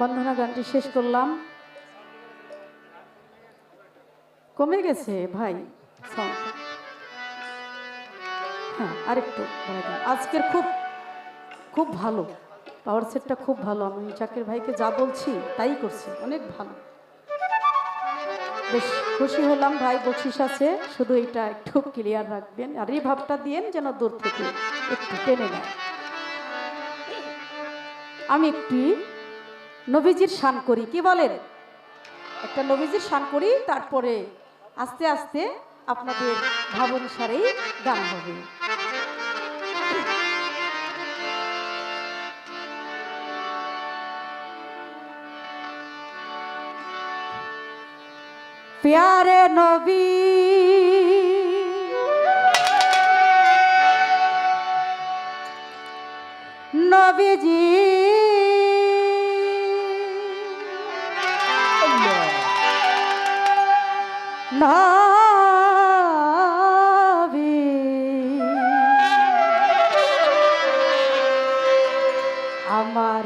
বন্ধনা গানটি শেষ করলাম। কমে গেছে ভাই হ্যাঁ আরেকটু আজকের খুব খুব ভালো। পাওয়ার সেটটা খুব ভালো। আমি চাকের ভাইকে যা বলছি তাই করছি। অনেক ভালো। বেশ খুশি হলাম ভাই, বকশিস আছে। শুধু এটা একটু ক্লিয়ার রাখবেন। আর এই ভাবটা দিয়েন যেন দূর থেকে একটু টেনে নেয়। আমি একটি নবীজির শান করি, কি বলেন? একটা নবীজির শান করি, তারপরে আস্তে আস্তে আপনাদের ভাব অনুসারেই গান হবে। প্যারে নবী, নবীজি নবী আমার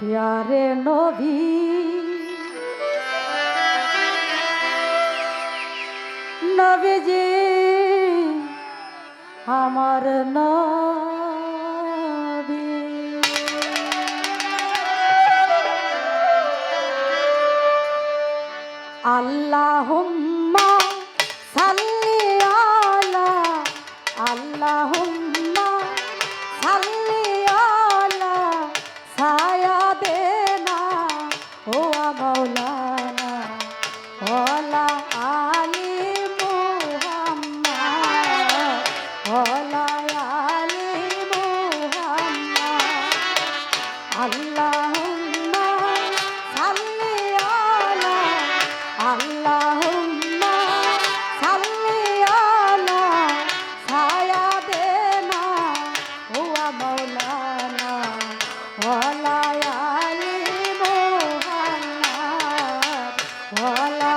প্যারে নবী। নবীজি আমার নবী। আল্লাহুম্মা ভোলা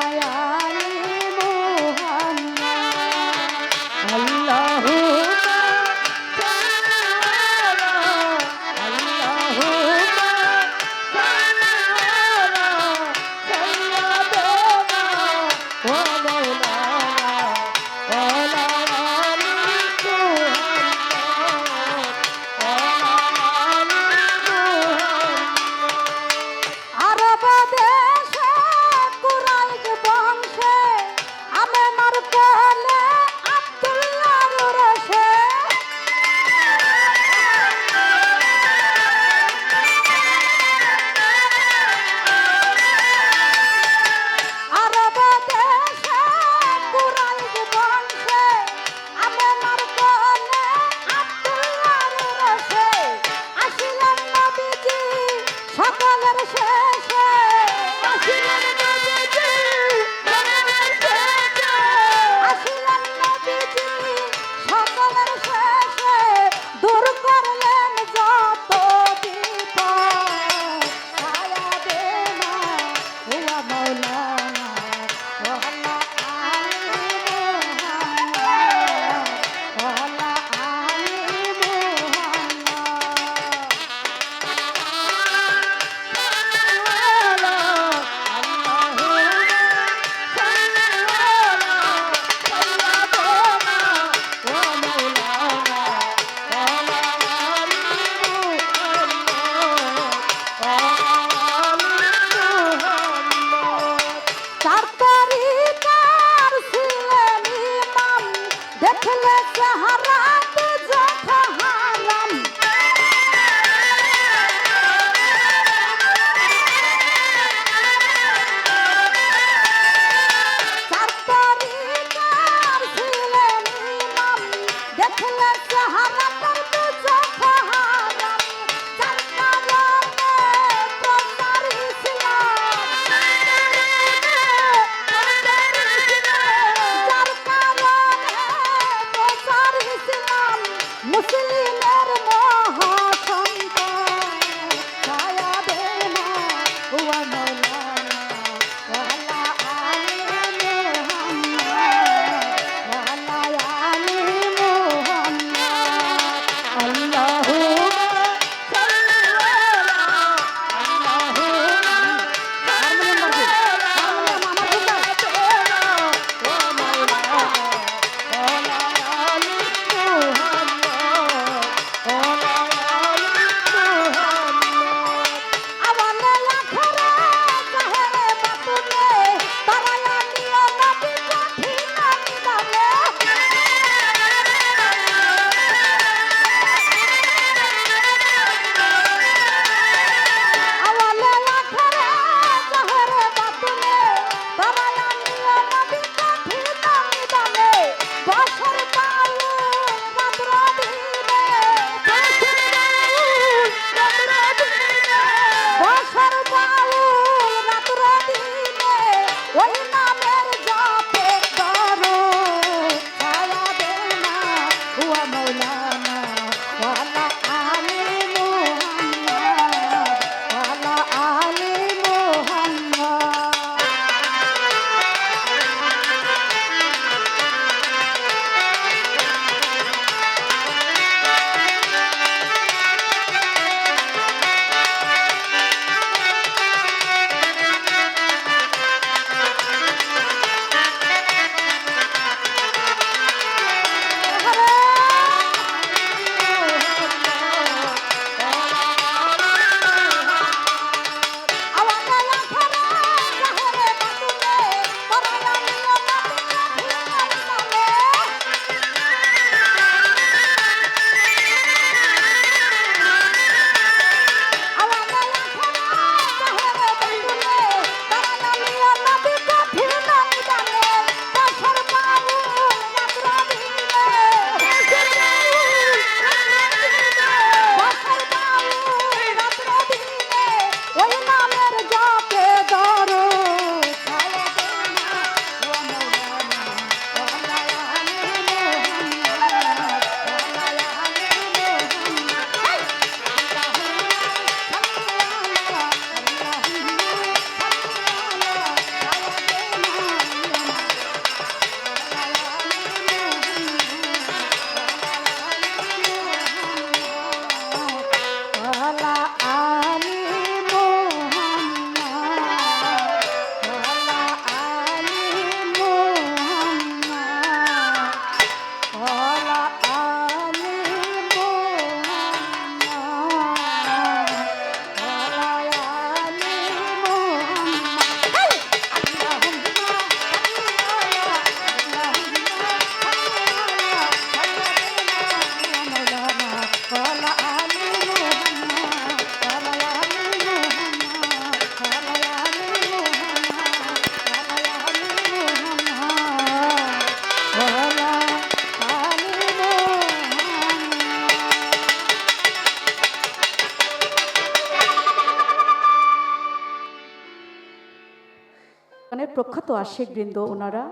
প্রখ্যাত আশিক বৃন্দ ওনারা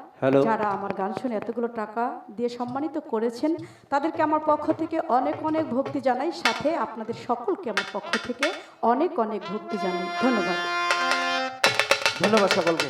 যারা আমার গান শুনে এতগুলো টাকা দিয়ে সম্মানিত করেছেন তাদেরকে আমার পক্ষ থেকে অনেক অনেক ভক্তি জানাই সাথে আপনাদের সকলকে আমার পক্ষ থেকে অনেক অনেক ভক্তি জানাই। ধন্যবাদ। ধন্যবাদ সকলকে।